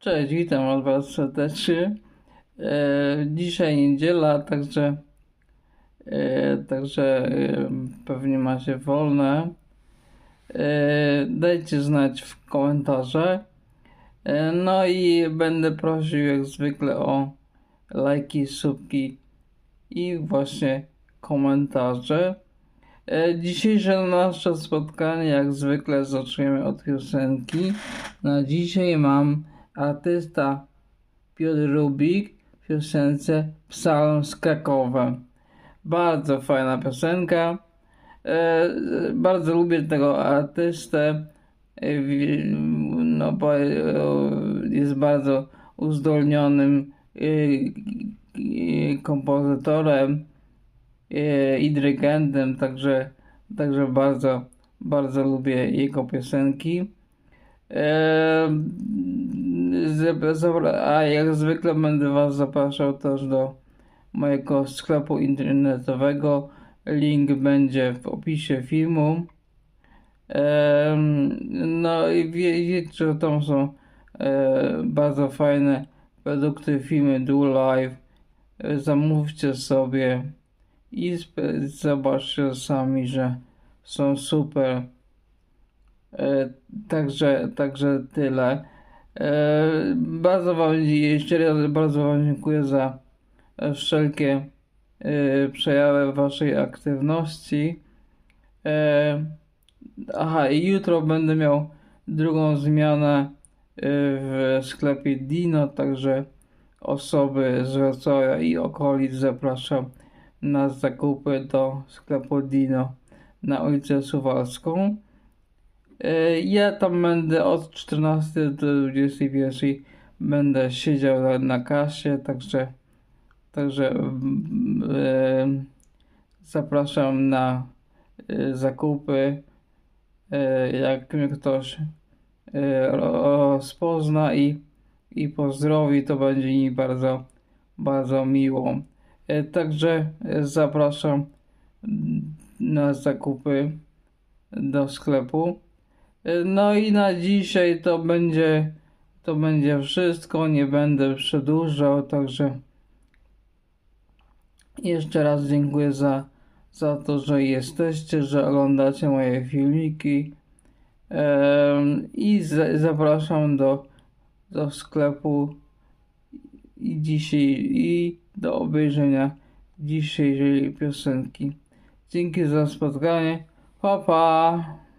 Cześć, witam Was serdecznie. E, dzisiaj niedziela, także, e, także e, pewnie macie wolne. Dajcie znać w komentarzach. E, no i będę prosił jak zwykle o lajki, subki i właśnie komentarze. E, Dzisiejsze nasze spotkanie jak zwykle zaczniemy od piosenki. Na dzisiaj mam artysta Piotr Rubik w piosence Psalm z Krakowa. Bardzo fajna piosenka. E, bardzo lubię tego artystę, e, no bo e, jest bardzo uzdolnionym kompozytorem i dyrygentem, także, także bardzo, bardzo lubię jego piosenki. A jak zwykle będę Was zapraszał też do mojego sklepu internetowego. Link będzie w opisie filmu. No i wie, wiecie, że tam są e, bardzo fajne produkty, filmy Do Live. Zamówcie sobie i zobaczcie sami, że są super. E, Także, także tyle. E, Bardzo Wam jeszcze raz bardzo Wam dziękuję za wszelkie e, przejawy Waszej aktywności. E, Aha, i jutro będę miał drugą zmianę w sklepie Dino, także osoby z Wrocławia i okolic zapraszam na zakupy do sklepu Dino na ulicę Suwalską. Ja tam będę od 14 do 21 będę siedział na, na kasie, także także mm, e, zapraszam na e, zakupy. E, jak mnie ktoś ro- rozpozna i, i pozdrowi, to będzie mi bardzo, bardzo miło. Także zapraszam mm, na zakupy do sklepu. E, No i na dzisiaj to będzie to będzie wszystko. Nie będę przedłużał, także jeszcze raz dziękuję za, za to, że jesteście, że oglądacie moje filmiki. I zapraszam do, do sklepu i dzisiaj i do obejrzenia dzisiejszej piosenki. Dzięki za spotkanie. Pa pa!